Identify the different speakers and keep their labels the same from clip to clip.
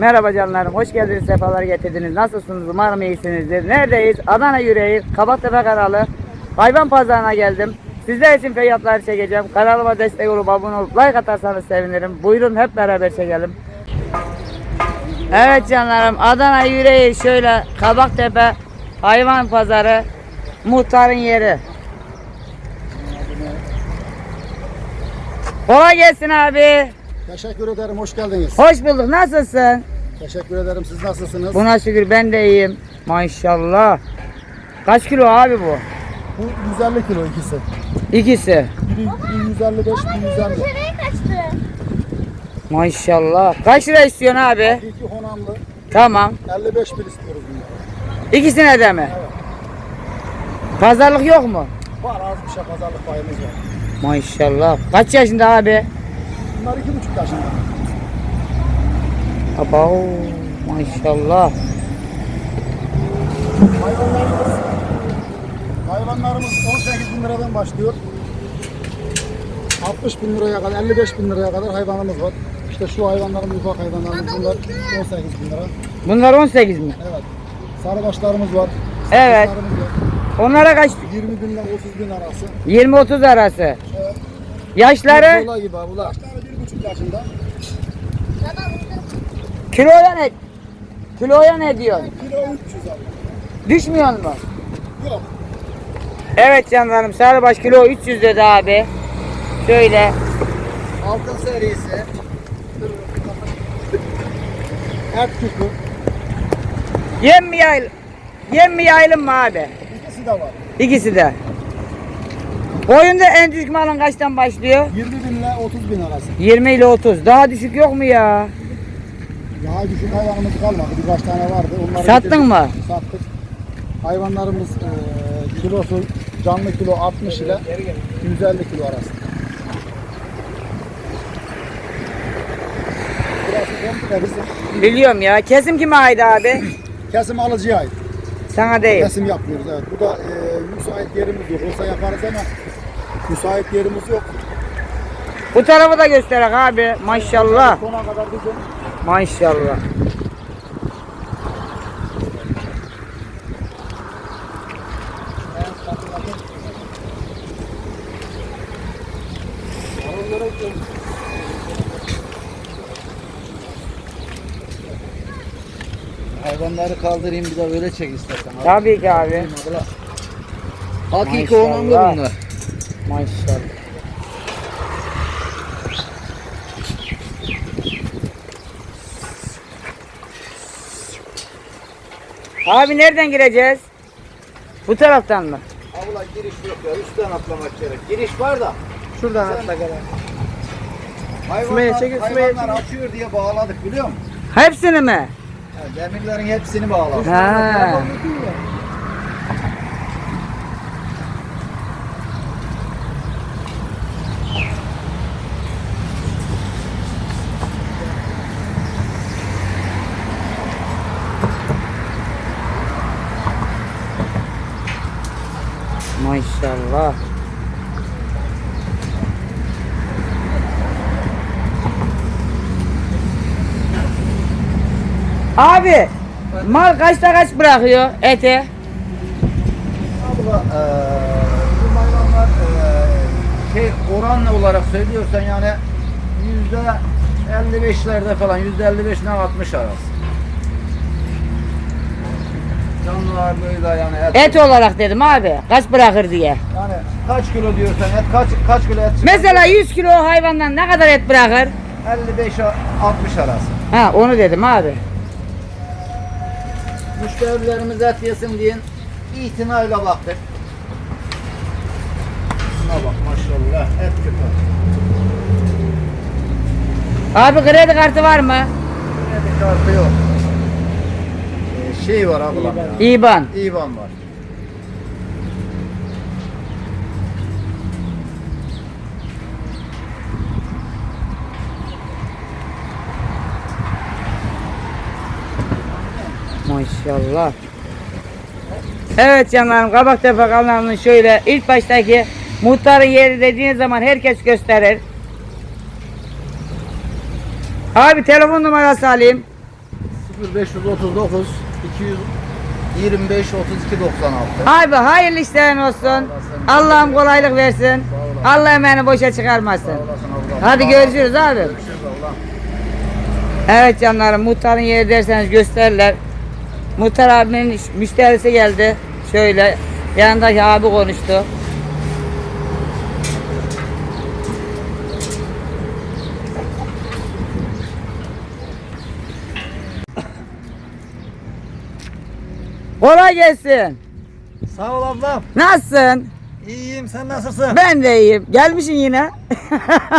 Speaker 1: Merhaba canlarım, hoş geldiniz, sefalar getirdiniz. Nasılsınız? Umarım iyisinizdir. Neredeyiz? Adana yüreği, Kabaktepe kanalı. Hayvan pazarına geldim. Sizler için fiyatlar çekeceğim. Kanalıma destek olup abone olup like atarsanız sevinirim. Buyurun hep beraber çekelim. Evet canlarım, Adana yüreği şöyle Kabaktepe hayvan pazarı muhtarın yeri. Kolay gelsin abi.
Speaker 2: Teşekkür ederim, hoş geldiniz.
Speaker 1: Hoş bulduk. Nasılsın?
Speaker 2: Teşekkür ederim, siz nasılsınız?
Speaker 1: Buna şükür ben de iyiyim. Maşallah. Kaç kilo abi bu?
Speaker 2: Bu 150 kilo ikisi.
Speaker 1: İkisi.
Speaker 2: Biri, biri 155, biri 150.
Speaker 3: Nereye kaçtı?
Speaker 1: Maşallah. Kaç lira istiyorsun abi?
Speaker 2: İki honamlı,
Speaker 1: Tamam.
Speaker 2: 55 bir istiyoruz bunu.
Speaker 1: İkisine de mi? Pazarlık yok mu?
Speaker 2: Var az bir şey pazarlık payımız var.
Speaker 1: Maşallah. Kaç yaşında abi?
Speaker 2: Bunlar iki buçuk yaşında.
Speaker 1: Abo. Maşallah.
Speaker 2: Hayvanlarımız, hayvanlarımız 18 bin liradan başlıyor. 60 bin liraya kadar, 55 bin liraya kadar hayvanımız var. İşte şu hayvanlarımız, ufak hayvanlarımız bunlar 18 bin lira.
Speaker 1: Bunlar 18 mi?
Speaker 2: Evet. Sarıbaşlarımız var.
Speaker 1: Evet.
Speaker 2: Var.
Speaker 1: Onlara kaç?
Speaker 2: 20 binden 30 bin arası.
Speaker 1: 20-30 arası.
Speaker 2: Evet.
Speaker 1: Yaşları
Speaker 2: Bula gibi abla. Yaşları bir buçuk yaşında.
Speaker 1: Kiloya ne? Kiloya ne diyorsun?
Speaker 2: Kilo 300 abla.
Speaker 1: Düşmüyor mu?
Speaker 2: Yok.
Speaker 1: Evet canlarım sarıbaş kilo 300 dedi abi. Şöyle.
Speaker 2: Altın serisi. Et küpü.
Speaker 1: Yem mi yayıl? Yem mi yayılım mı abi?
Speaker 2: İkisi de var.
Speaker 1: İkisi de. Boyunda en düşük malın kaçtan başlıyor?
Speaker 2: 20 bin ile 30 bin arası.
Speaker 1: 20 ile 30. Daha düşük yok mu ya?
Speaker 2: Daha düşük hayvanımız kalmadı. Birkaç tane vardı. Onları
Speaker 1: Sattın
Speaker 2: getirdik,
Speaker 1: mı?
Speaker 2: Sattık. Hayvanlarımız eee, kilosu canlı kilo 60 ile 150 kilo arası. Burası komple bizim.
Speaker 1: Biliyorum ya. Kesim kime ait abi?
Speaker 2: Kesim alıcıya ait.
Speaker 1: Sana değil.
Speaker 2: Kesim yapmıyoruz evet. Bu da eee müsait yerimiz yok. Olsa yaparız ama müsait yerimiz yok.
Speaker 1: Bu tarafı da gösterek abi. Maşallah. Maşallah.
Speaker 4: Hayvanları kaldırayım bir de öyle çek istersen. abi.
Speaker 1: Tabii ki abi.
Speaker 4: Hakiki onanlı bunlar.
Speaker 1: Maşallah. Abi nereden gireceğiz? Bu taraftan mı?
Speaker 4: Abla giriş yok ya üstten atlamak gerek. Giriş var da.
Speaker 1: Şuradan
Speaker 4: Sen-
Speaker 1: atla gel.
Speaker 4: Hayvanlar,
Speaker 1: çekil, Sümeyye
Speaker 4: hayvanlar açıyor diye bağladık biliyor musun?
Speaker 1: Hepsini mi?
Speaker 4: Yani demirlerin hepsini bağladık.
Speaker 1: Ha. Abi mal kaçta kaç bırakıyor ete?
Speaker 4: Abla eee bu hayvanlar eee, şey oranla olarak söylüyorsan yani yüzde 55'lerde falan yüzde 55 ile 60 arası. Canlı ağırlığıyla yani et,
Speaker 1: Et olarak dedim abi. Kaç bırakır diye.
Speaker 4: yani kaç kilo diyorsan et kaç kaç kilo et çıkar?
Speaker 1: Mesela 100 kilo hayvandan ne kadar et bırakır?
Speaker 4: 55 60 arası.
Speaker 1: Ha onu dedim abi.
Speaker 4: Müşterilerimiz et yesin diye itinayla baktık. Şuna bak maşallah et kötü.
Speaker 1: Abi kredi kartı var mı?
Speaker 4: Kredi kartı yok. Ee, şey var ablam ya.
Speaker 1: İban.
Speaker 4: İvan var.
Speaker 1: Maşallah. Evet canlarım Kabaktepe kanalının şöyle ilk baştaki muhtarın yeri dediğiniz zaman herkes gösterir. Abi telefon numarası alayım.
Speaker 4: 0539 225 32 96.
Speaker 1: Abi hayırlı işlerin olsun. Allah'ım kolaylık versin. Allah emeğini boşa çıkarmasın. Hadi görüşürüz abi. Evet canlarım muhtarın yeri derseniz gösterirler. Muhtar abinin müşterisi geldi. Şöyle yanındaki abi konuştu. Kolay gelsin.
Speaker 3: Sağ ol ablam.
Speaker 1: Nasılsın?
Speaker 3: İyiyim sen nasılsın?
Speaker 1: Ben de iyiyim. Gelmişsin yine.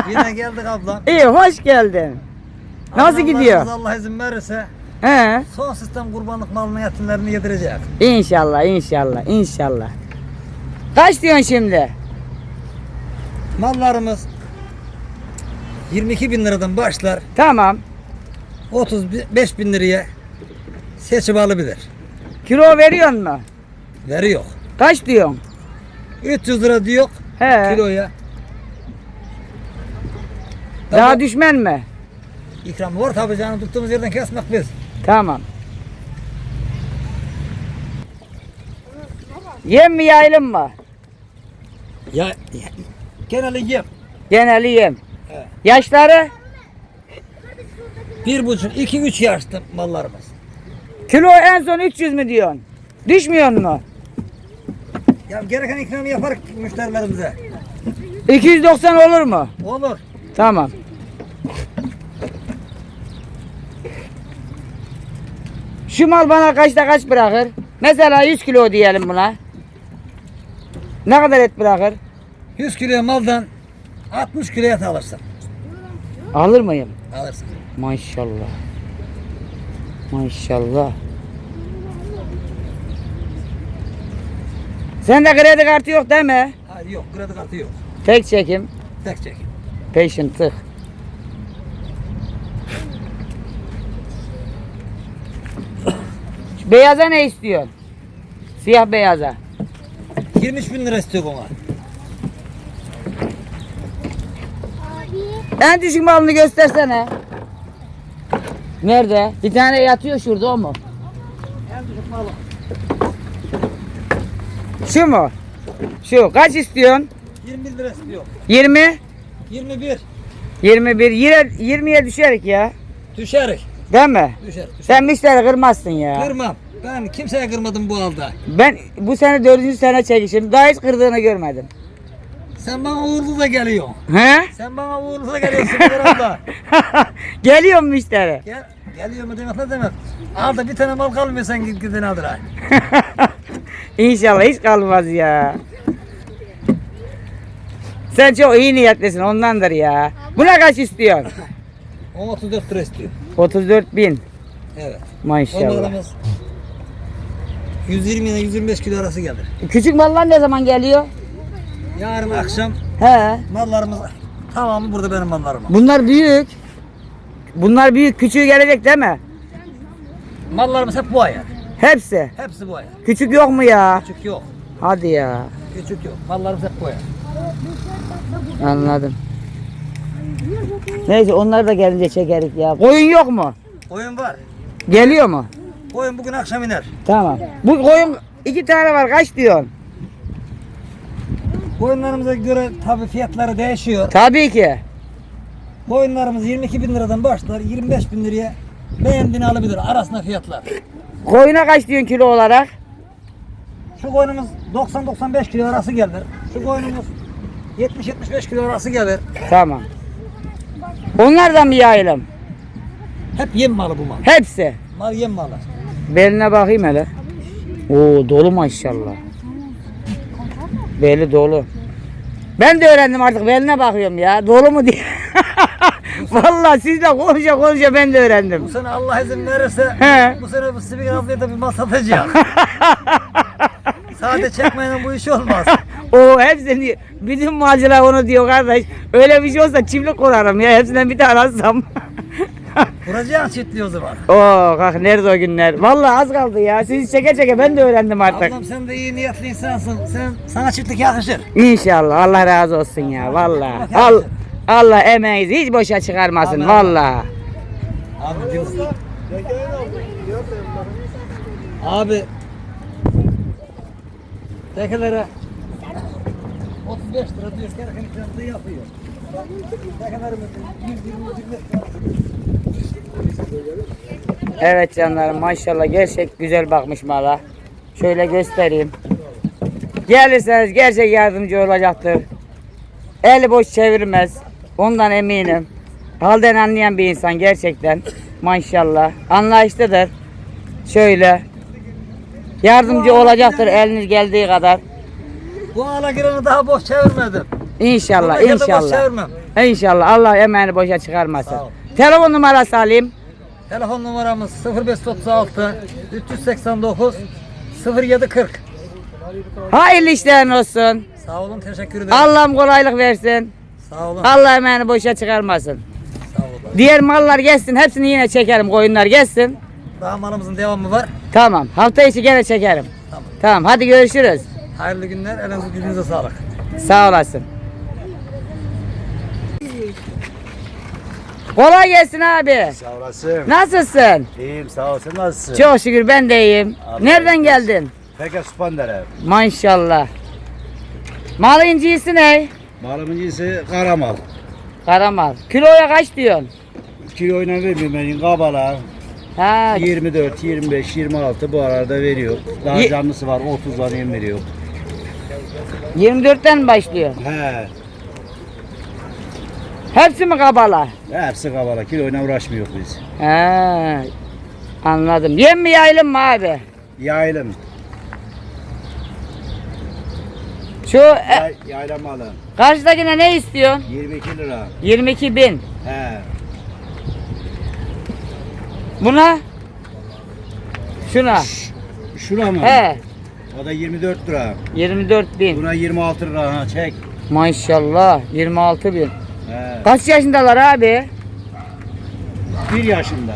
Speaker 3: Yine geldik ablam.
Speaker 1: İyi, hoş geldin. Nasıl
Speaker 3: Ablamlarımız
Speaker 1: gidiyor?
Speaker 3: Allah izin verirse
Speaker 1: He?
Speaker 3: son sistem kurbanlık malının yetimlerini yedirecek.
Speaker 1: İnşallah, inşallah, inşallah. Kaç diyorsun şimdi?
Speaker 3: Mallarımız 22 bin liradan başlar
Speaker 1: Tamam.
Speaker 3: 35 bin liraya seçim alabilir.
Speaker 1: Kilo veriyor mu?
Speaker 3: Veriyor.
Speaker 1: Kaç diyorsun?
Speaker 3: 300 lira diyor
Speaker 1: He.
Speaker 3: kiloya.
Speaker 1: Daha
Speaker 3: Tabii
Speaker 1: düşmen mi?
Speaker 3: ikramı var tabii canım tuttuğumuz yerden kesmek biz.
Speaker 1: Tamam. Yem mi yayılım mı?
Speaker 3: Ya, ya geneli yem.
Speaker 1: Geneli yem.
Speaker 3: Evet.
Speaker 1: Yaşları?
Speaker 3: Bir buçuk, iki, üç yaşta mallarımız.
Speaker 1: Kilo en son 300 mü diyorsun? Düşmüyor mu?
Speaker 3: Ya gereken ikramı yapar müşterilerimize.
Speaker 1: 290 olur mu?
Speaker 3: Olur.
Speaker 1: Tamam. Şu mal bana kaçta kaç bırakır? Mesela 100 kilo diyelim buna. Ne kadar et bırakır?
Speaker 3: 100 kilo maldan 60 kilo et alırsın.
Speaker 1: Alır mıyım?
Speaker 3: Alırsın.
Speaker 1: Maşallah. Maşallah. Sende kredi kartı yok değil mi?
Speaker 3: Hayır yok kredi kartı yok.
Speaker 1: Tek çekim.
Speaker 3: Tek çek.
Speaker 1: Peşin tık. Şu Beyaza ne istiyorsun? Siyah beyaza.
Speaker 3: 23 bin lira istiyor ona.
Speaker 1: En düşük malını göstersene. Nerede? Bir tane yatıyor şurada o mu? Şu mu? Şu. Kaç istiyorsun?
Speaker 3: 21 lira istiyor.
Speaker 1: 20?
Speaker 3: 21.
Speaker 1: 21. Yine 20'ye düşerik ya.
Speaker 3: Düşerik.
Speaker 1: Değil mi?
Speaker 3: Düşer. düşer.
Speaker 1: Sen müşteri kırmazsın ya.
Speaker 3: Kırmam. Ben kimseye kırmadım bu halde.
Speaker 1: Ben bu sene dördüncü sene çekişim. Daha hiç kırdığını görmedim.
Speaker 3: Sen bana uğurlu da geliyorsun.
Speaker 1: He?
Speaker 3: Sen bana uğurlu da geliyorsun bir anda.
Speaker 1: Geliyor mu müşteri?
Speaker 3: Gel, geliyor mu demek ne demek? Aldı bir tane mal kalmıyor sen git gidin aldır ha.
Speaker 1: İnşallah hiç kalmaz ya. Sen çok iyi niyetlisin ondandır ya. Buna kaç istiyorsun?
Speaker 3: 34 lira istiyor.
Speaker 1: 34 bin.
Speaker 3: Evet.
Speaker 1: Maşallah.
Speaker 3: Onlarımız 120 ile 125 kilo arası gelir.
Speaker 1: Küçük mallar ne zaman geliyor?
Speaker 3: Yarın akşam
Speaker 1: He.
Speaker 3: mallarımız tamamı burada benim mallarım.
Speaker 1: Bunlar büyük. Bunlar büyük. Küçüğü gelecek değil mi?
Speaker 3: Mallarımız hep bu ayar.
Speaker 1: Hepsi.
Speaker 3: Hepsi bu ayar.
Speaker 1: Küçük yok mu ya?
Speaker 3: Küçük yok.
Speaker 1: Hadi ya.
Speaker 3: Küçük yok. Mallarımız hep bu ayar.
Speaker 1: Anladım. Neyse onları da gelince çekerik ya. Koyun yok mu?
Speaker 3: Koyun var.
Speaker 1: Geliyor mu?
Speaker 3: Koyun bugün akşam iner.
Speaker 1: Tamam. Bu koyun iki tane var. Kaç diyorsun?
Speaker 3: Koyunlarımıza göre tabii fiyatları değişiyor.
Speaker 1: Tabii ki.
Speaker 3: Koyunlarımız 22 bin liradan başlar 25 bin liraya beğendiğini alabilir arasında fiyatlar.
Speaker 1: Koyuna kaç diyorsun kilo olarak?
Speaker 3: Şu koyunumuz 90-95 kilo arası gelir. Şu koyunumuz 70-75 kilo arası gelir.
Speaker 1: Tamam. Onlardan bir yayalım.
Speaker 3: Hep yem malı bu mal.
Speaker 1: Hepsi.
Speaker 3: Mal yem malı.
Speaker 1: Beline bakayım hele. Oo dolu maşallah. Beli dolu. Ben de öğrendim artık beline bakıyorum ya. Dolu mu diye. Vallahi sizle konuşa konuşa ben de öğrendim.
Speaker 3: Bu sene Allah izin verirse
Speaker 1: He.
Speaker 3: bu sene bu Sivik ablaya da bir mal satacak. Sade çekmeyle bu iş olmaz.
Speaker 1: O hepsini bütün malcılar onu diyor kardeş. Öyle bir şey olsa çiftlik kurarım ya. Hepsinden bir tane alsam.
Speaker 3: Kuracağız çiftliği o zaman.
Speaker 1: Oo kalk nerede o günler. Vallahi az kaldı ya. Sizi çeke çeke ben de öğrendim artık.
Speaker 3: Ablam sen de iyi niyetli insansın. Sen sana çiftlik yakışır.
Speaker 1: İnşallah Allah razı olsun ya vallahi. Al Allah emeğinizi hiç boşa çıkarmasın
Speaker 3: Amin.
Speaker 1: vallahi.
Speaker 3: Abi diyorsun. Abi tekelere 35 lira diyor gereken fiyatı yapıyor. Tekelerimiz 120
Speaker 1: Evet canlarım maşallah gerçek güzel bakmış mala. Şöyle göstereyim. Gelirseniz gerçek yardımcı olacaktır. Eli boş çevirmez. Ondan eminim. Halden anlayan bir insan gerçekten. Maşallah. Anlayışlıdır. Şöyle. Yardımcı olacaktır eliniz geldiği kadar.
Speaker 3: Bu ala gireni daha boş çevirmedim.
Speaker 1: İnşallah,
Speaker 3: boş
Speaker 1: inşallah.
Speaker 3: çevirmem.
Speaker 1: İnşallah. Allah emeğini boşa çıkarmasın.
Speaker 3: Sağ ol.
Speaker 1: Telefon numarası alayım.
Speaker 3: Telefon numaramız 0536 389 0740.
Speaker 1: Hayırlı işlerin olsun.
Speaker 3: Sağ olun teşekkür ederim.
Speaker 1: Allah'ım kolaylık versin.
Speaker 3: Sağ olun.
Speaker 1: Allah emeğini boşa çıkarmasın.
Speaker 3: Sağ olun.
Speaker 1: Diğer mallar gelsin. Hepsini yine çekerim. Koyunlar gelsin.
Speaker 3: Daha malımızın devamı var.
Speaker 1: Tamam. Hafta içi gene çekerim.
Speaker 3: Tamam.
Speaker 1: Tamam. Hadi görüşürüz.
Speaker 3: Hayırlı günler. Elinize gücünüze sağlık.
Speaker 1: Sağ olasın. Kolay gelsin abi.
Speaker 5: Sağ olasın.
Speaker 1: Nasılsın?
Speaker 5: İyiyim sağ olasın. Nasılsın?
Speaker 1: Çok şükür ben de iyiyim.
Speaker 5: Abi,
Speaker 1: Nereden geldin?
Speaker 5: Peki Spandere.
Speaker 1: Maşallah. Mal incisi ne?
Speaker 5: Malımın cinsi karamal.
Speaker 1: Karamal. Kiloya kaç diyorsun?
Speaker 5: Kiloyla vermiyorum benim kabala.
Speaker 1: Ha,
Speaker 5: 24, 25, 26 bu arada veriyor. Daha
Speaker 1: Ye-
Speaker 5: canlısı var 30 var yem veriyor.
Speaker 1: 24'ten mi başlıyor?
Speaker 5: He.
Speaker 1: Hepsi mi kabala?
Speaker 5: Hepsi kabala. Kiloyla uğraşmıyor biz.
Speaker 1: Ha, anladım. Yem mi yaylım mı abi?
Speaker 5: Yaylım.
Speaker 1: Şu e,
Speaker 5: Yay, yayla malı.
Speaker 1: karşıdakine ne istiyorsun?
Speaker 5: 22 lira.
Speaker 1: 22 bin.
Speaker 5: He.
Speaker 1: Buna? Şuna.
Speaker 5: Şuna mı?
Speaker 1: He.
Speaker 5: O da 24 lira.
Speaker 1: 24 bin.
Speaker 5: Buna 26 lira. Ha, çek.
Speaker 1: Maşallah 26 bin.
Speaker 5: He.
Speaker 1: Kaç yaşındalar abi?
Speaker 5: 1 yaşında.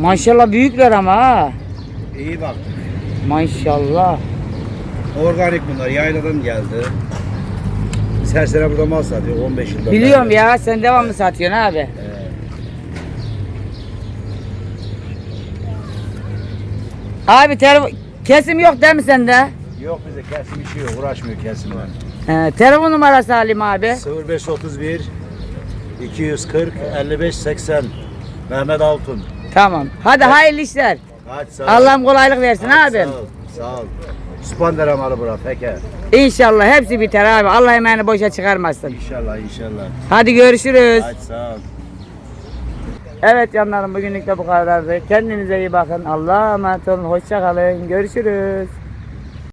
Speaker 1: Maşallah büyükler ama ha.
Speaker 5: İyi bak.
Speaker 1: Maşallah.
Speaker 5: Organik bunlar. Yayladan geldi. Biz her sene burada mal satıyor 15 yılda.
Speaker 1: Biliyorum ya sen devamlı satıyorsun abi. Abi telefon kesim yok değil mi sende?
Speaker 5: Yok bize kesim işi yok. Uğraşmıyor kesimle.
Speaker 1: Ee, telefon numarası alayım abi.
Speaker 5: 0531 240 55 80 Mehmet Altun.
Speaker 1: Tamam. Hadi hayırlı işler.
Speaker 5: Hadi sağ ol.
Speaker 1: Allah'ım kolaylık versin
Speaker 5: Hadi
Speaker 1: abim.
Speaker 5: Sağ ol. Sağ ol. Spandera malı bura peki.
Speaker 1: İnşallah hepsi biter abi. Allah emeğini boşa çıkarmasın.
Speaker 5: İnşallah inşallah.
Speaker 1: Hadi görüşürüz.
Speaker 5: Hadi sağ ol.
Speaker 1: Evet canlarım bugünlük de bu kadardı. Kendinize iyi bakın. Allah'a emanet olun. Hoşça kalın. Görüşürüz.